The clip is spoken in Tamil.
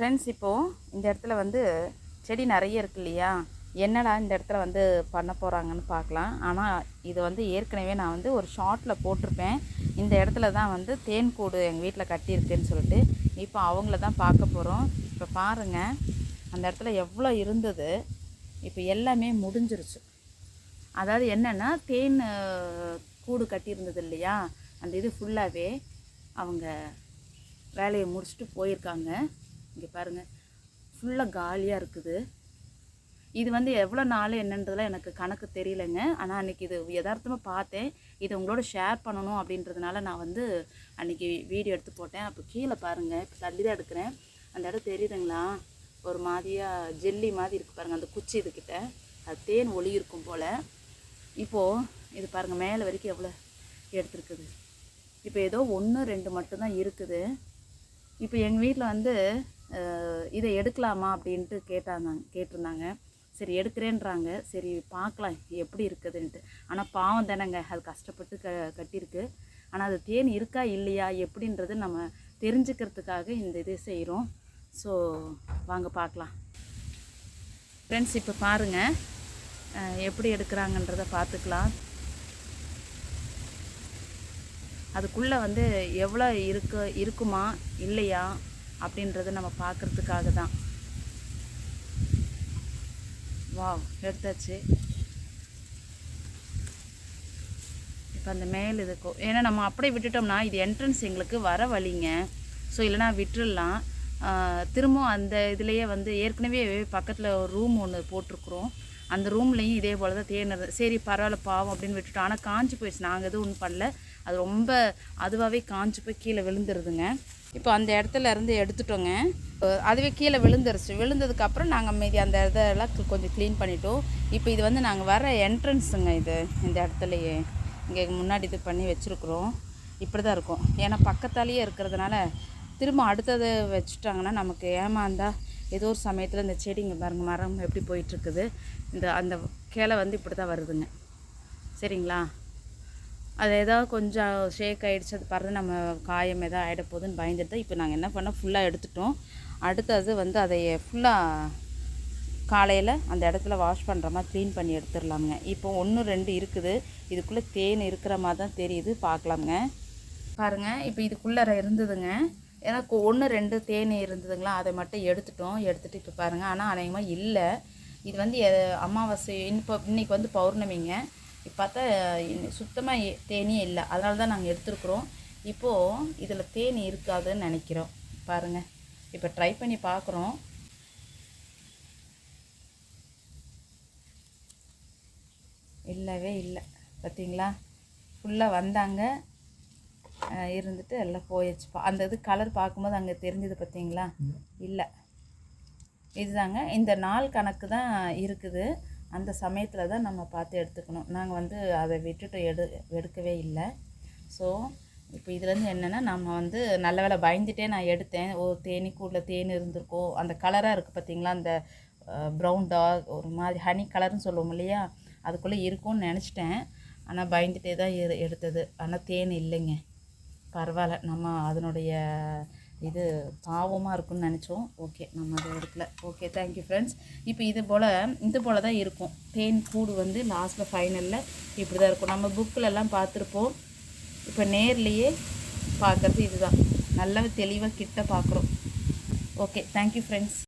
ஃப்ரெண்ட்ஸ் இப்போது இந்த இடத்துல வந்து செடி நிறைய இருக்கு இல்லையா? என்னடா இந்த இடத்துல வந்து பண்ண போகிறாங்கன்னு பார்க்கலாம். ஆனால் இது வந்து ஏற்கனவே நான் வந்து ஒரு ஷார்ட்டில் போட்டிருப்பேன். இந்த இடத்துல தான் வந்து தேன் கூடு எங்கள் வீட்டில் கட்டியிருக்குன்னு சொல்லிட்டு இப்போ அவங்கள தான் பார்க்க போகிறோம் இப்போ பாருங்கள் அந்த இடத்துல எவ்வளோ இருந்தது. இப்போ எல்லாமே முடிஞ்சிருச்சு. அதாவது என்னென்னா தேன் கூடு கட்டியிருந்தது இல்லையா? அந்த இது ஃபுல்லாகவே அவங்க வேலையை முடிச்சுட்டு போயிருக்காங்க. இங்கே பாருங்கள் ஃபுல்லாக காலியாக இருக்குது. இது வந்து எவ்வளோ நாள் என்னன்றதுலாம் எனக்கு கணக்கு தெரியலைங்க. ஆனால் அன்றைக்கி இது யதார்த்தமாக பார்த்தேன். இதை உங்களோட ஷேர் பண்ணணும் அப்படின்றதுனால நான் வந்து அன்றைக்கி வீடியோ எடுத்து போட்டேன். அப்போ கீழே பாருங்கள் இப்போ தள்ளி தான் எடுக்கிறேன். அந்த இடம் தெரியுதுங்களா? ஒரு மாதிரியாக ஜெல்லி மாதிரி இருக்குது பாருங்கள் அந்த குச்சி இதுக்கிட்ட அது தேன் ஒளி இருக்கும் போல். இப்போது இது பாருங்கள் மேலே வரைக்கும் எவ்வளோ எடுத்துருக்குது. இப்போ ஏதோ ஒன்று ரெண்டு மட்டும்தான் இருக்குது. இப்போ எங்கள் வீட்டில் வந்து இதை எடுக்கலாமா அப்படின்ட்டு கேட்டாங்க கேட்டிருந்தாங்க. சரி எடுக்கிறேன்றாங்க. சரி பார்க்கலாம் எப்படி இருக்குதுன்ட்டு ஆனால் பாவம் தானேங்க அது கஷ்டப்பட்டு க கட்டியிருக்கு. ஆனால் அது தேன் இருக்கா இல்லையா எப்படின்றது நம்ம தெரிஞ்சுக்கிறதுக்காக இந்த இதை செய்கிறோம் ஸோ வாங்க பார்க்கலாம். ஃப்ரெண்ட்ஸ் இப்போ பாருங்கள் எப்படி எடுக்கிறாங்கன்றதை பார்த்துக்கலாம். அதுக்குள்ளே வந்து எவ்வளோ இருக்கு இருக்குமா இல்லையா அப்படின்றத நம்ம பார்க்குறதுக்காக தான் வாவ் எடுத்தாச்சு. இப்போ அந்த மேல் இதுக்கும் ஏன்னா நம்ம அப்படியே விட்டுட்டோம்னா இது என்ட்ரன்ஸ் எங்களுக்கு வர வழிங்க. ஸோ இல்லைனா விட்டுடலாம் திரும்பவும் அந்த இதுலேயே வந்து ஏற்கனவே பக்கத்தில் ஒரு ரூம் ஒன்று போட்டிருக்குறோம். அந்த ரூம்லேயும் இதே போல் தான் தேன் சரி பரவாயில்ல பாவம் அப்படின்னு விட்டுட்டோம். ஆனால் காஞ்சி போயிடுச்சு. நாங்கள் எதுவும் ஒன்றும் பண்ணல. அது ரொம்ப அதுவாகவே காஞ்சி போய் கீழே விழுந்துருதுங்க. இப்போ அந்த இடத்துல இருந்து எடுத்துட்டோங்க. அதுவே கீழே விழுந்துருச்சு. விழுந்ததுக்கப்புறம் நாங்கள் மீதி அந்த இதெல்லாம் கொஞ்சம் க்ளீன் பண்ணிட்டோம். இப்போ இது வந்து நாங்கள் வர என்ட்ரன்ஸுங்க இது இந்த இடத்துலையே. இங்கே முன்னாடி இது பண்ணி வச்சுருக்குறோம். இப்படி தான் இருக்கும். ஏன்னா பக்கத்தாலேயே இருக்கிறதுனால திரும்ப அடுத்தது வச்சுட்டாங்கன்னா நமக்கு ஏமாந்தா ஏதோ ஒரு சமயத்தில் இந்த செடிங்க பாருங்க மரம் எப்படி போயிட்டுருக்குது இந்த அந்த கிளை வந்து இப்படி தான் வருதுங்க. சரிங்களா? அது ஏதாவது கொஞ்சம் ஷேக் ஆகிடுச்சு அது பறந்து நம்ம காயம் எதாவது ஆகிட போகுதுன்னு பயந்துட்டு தான் இப்போ நாங்கள் என்ன பண்ணோம் ஃபுல்லாக எடுத்துட்டோம். அடுத்தது வந்து அதை ஃபுல்லாக காலையில் அந்த இடத்துல வாஷ் பண்ணுற மாதிரி க்ளீன் பண்ணி எடுத்துடலாமுங்க. இப்போ ஒன்று ரெண்டு இருக்குது. இதுக்குள்ளே தேன் இருக்கிற மாதிரி தான் தெரியுது பார்க்கலாமுங்க. பாருங்கள் இப்போ இதுக்குள்ளே இருந்ததுங்க. ஏன்னா ஒன்று ரெண்டு தேன் இருந்ததுங்களா அதை மட்டும் எடுத்துட்டோம். எடுத்துகிட்டு இப்போ பாருங்கள் ஆனால் அநேகமாக இல்லை. இது வந்து எ- அமாவாசை இப்போ இன்றைக்கி வந்து பௌர்ணமிங்க. இப்போ பார்த்தா சுத்தமாக தேனியே இல்லை. அதனால தான் நாங்கள் எடுத்துருக்குறோம். இப்போது இதில் தேன் இருக்காதுன்னு நினைக்கிறோம். பாருங்கள் இப்போ ட்ரை பண்ணி பார்க்குறோம் இல்லவே இல்லை. பார்த்தீங்களா ஃபுல்லாக வந்தாங்க. இருந்துட்டு எல்லாம் போயிடுச்சு பா- அந்த இது கலர் பார்க்கும்போது அங்கே தெரிஞ்சது பார்த்தீங்களா இல்லை. இதுதாங்க. இந்த நாள் கணக்கு தான் இருக்குது. அந்த சமயத்தில் தான் நம்ம பார்த்து எடுத்துக்கணும். நாங்கள் வந்து அதை விட்டுட்டு எடு எடுக்கவே இல்லை. ஸோ இப்போ இதுலேருந்து என்னென்னா நம்ம வந்து நல்ல வேலை பயந்துட்டே நான் எடுத்தேன். ஓ தேனீக்கூடில் தேன் இருந்திருக்கோ அந்த கலராக இருக்குது பார்த்தீங்களா அந்த ப்ரௌன் டாக் ஒரு மாதிரி ஹனி கலர்னு சொல்லுவோம் இல்லையா? அதுக்குள்ளே இருக்கும்னு நினச்சிட்டேன். ஆனால் பயந்துட்டே தான் எடுத்தது. ஆனால் தேன் இல்லைங்க. பரவாயில்ல. நம்ம அதனுடைய இது பாவமாக இருக்கும்னு நினச்சோம். ஓகே நம்ம அதை எடுக்கல. ஓகே தேங்க்யூ ஃப்ரெண்ட்ஸ் இப்போ இது போல் இது போல் தான் இருக்கும். தேன் கூடு வந்து லாஸ்ட்டில் ஃபைனலில் இப்படி தான் இருக்கும். நம்ம புக்கில் பார்த்துருப்போம். இப்போ நேர்லேயே பார்க்குறது இதுதான். நல்லா தெளிவாக கிட்ட பார்க்குறோம். Okay thank you friends